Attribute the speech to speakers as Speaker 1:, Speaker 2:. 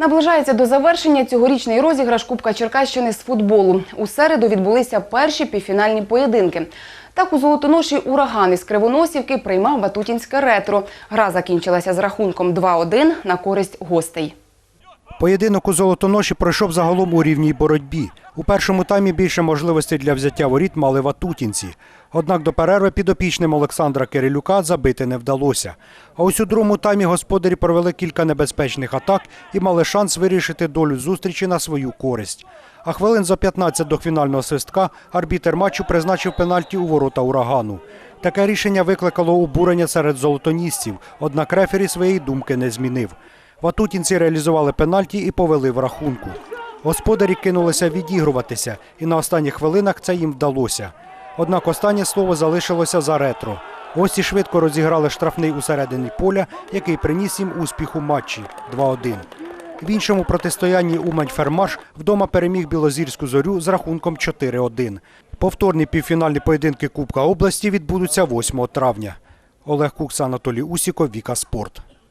Speaker 1: Наближається до завершення цьогорічний розіграш Кубка Черкащини з футболу. У середу відбулися перші півфінальні поєдинки. Так у золотоноші ураган із Кривоносівки приймав Батутінське ретро. Гра закінчилася з рахунком 2-1 на користь гостей.
Speaker 2: Поєдинок у золотоноші пройшов загалом у рівній боротьбі. У першому таймі більше можливостей для взяття воріт мали ватутінці. Однак до перерви підопічним Олександра Кирилюка забити не вдалося. А ось у другому таймі господарі провели кілька небезпечних атак і мали шанс вирішити долю зустрічі на свою користь. А хвилин за 15 до фінального свистка арбітер матчу призначив пенальті у ворота урагану. Таке рішення викликало обурення серед золотоністів, однак рефері своєї думки не змінив. Ватутінці реалізували пенальті і повели в рахунку. Господарі кинулися відігруватися, і на останніх хвилинах це їм вдалося. Однак останнє слово залишилося за ретро. Гості швидко розіграли штрафний усередині поля, який приніс їм успіх у матчі 2-1. В іншому протистоянні Умань-Фермаш вдома переміг Білозірську зорю з рахунком 4-1. Повторні півфінальні поєдинки Кубка області відбудуться 8 травня. Олег Кукса, Анатолій Усіков, Віка Спорт.